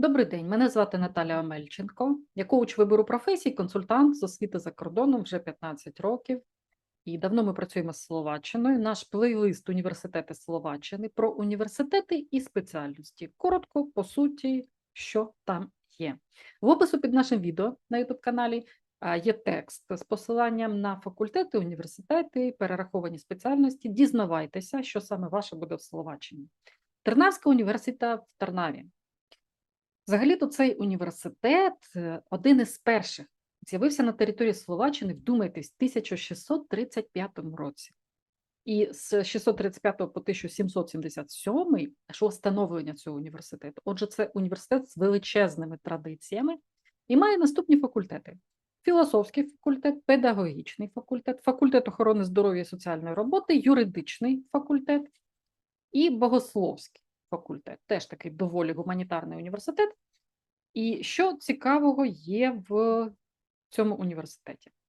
Добрий день, мене звати Наталя Омельченко. Я коуч вибору професій, консультант з освіти за кордоном вже 15 років. І давно ми працюємо з Словаччиною. Наш плейлист Університети Словаччини про університети і спеціальності. Коротко, по суті, що там є. В опису під нашим відео на youtube каналі є текст з посиланням на факультети, університети, перераховані спеціальності. Дізнавайтеся, що саме ваше буде в Словаччині. Тернавська університета в Тернаві. Взагалі-то цей університет е, один із перших з'явився на території Словаччини, вдумайтесь, в 1635 році. І з 635 по 1777 йшло становлення цього університету. Отже, це університет з величезними традиціями і має наступні факультети: філософський факультет, педагогічний факультет, факультет охорони здоров'я і соціальної роботи, юридичний факультет і богословський факультет, теж такий доволі гуманітарний університет. І що цікавого є в цьому університеті?